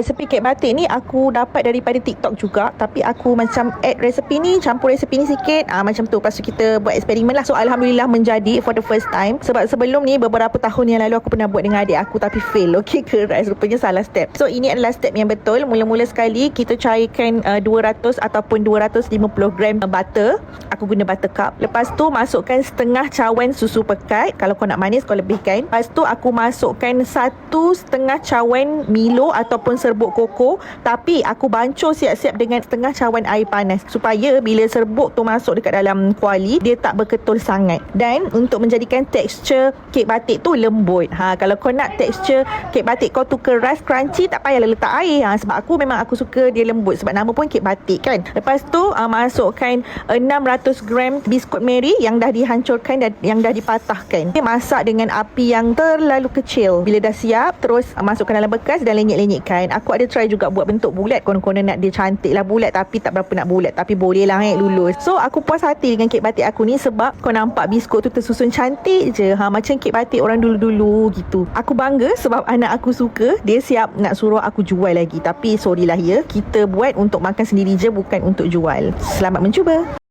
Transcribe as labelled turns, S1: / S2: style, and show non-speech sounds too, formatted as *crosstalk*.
S1: Resepi kek batik ni aku dapat daripada TikTok juga. Tapi aku macam add resepi ni Campur resepi ni sikit. Ah, Macam tu. Lepas tu kita buat eksperimen lah. So Alhamdulillah menjadi for the first time. Sebab sebelum ni beberapa tahun yang lalu Aku pernah buat dengan adik aku Tapi fail. *laughs* Okay keras Rupanya salah step. So ini adalah step yang betul. Mula-mula sekali Kita cairkan uh, 200 ataupun 250 gram butter Aku guna butter cup Lepas tu masukkan setengah cawan susu pekat. Kalau kau nak manis kau lebihkan. Lepas tu aku masukkan satu setengah cawan Milo ataupun serbuk koko. Tapi aku bancuh siap-siap dengan setengah cawan air panas. Supaya bila serbuk tu masuk dekat dalam kuali Dia tak berketul sangat. Dan untuk menjadikan tekstur kek batik tu lembut. Ha, Kalau kau nak tekstur kek batik kau tu keras crunchy Tak payahlah letak air. Ha, Sebab aku memang aku suka dia lembut. Sebab nama pun kek batik kan? Lepas tu uh, masukkan 600 gram biskut Mary Yang dah dihancurkan dan yang dah dipatahkan. Dia masak dengan api yang terlalu kecil. Bila dah siap Terus masukkan dalam bekas dan lenyek-lenyekkan. Aku ada try juga buat bentuk bulat. Konon-konon nak dia cantik lah bulat Tapi tak berapa nak bulat. Tapi boleh lah eh lulus. So aku puas hati dengan kek batik aku ni Sebab kau nampak biskut tu tersusun cantik je. Ha, Macam kek batik orang dulu-dulu gitu. Aku bangga sebab anak aku suka. Dia siap nak suruh aku jual lagi. Tapi sorry lah ya Kita buat untuk makan sendiri je Bukan untuk jual. Selamat mencuba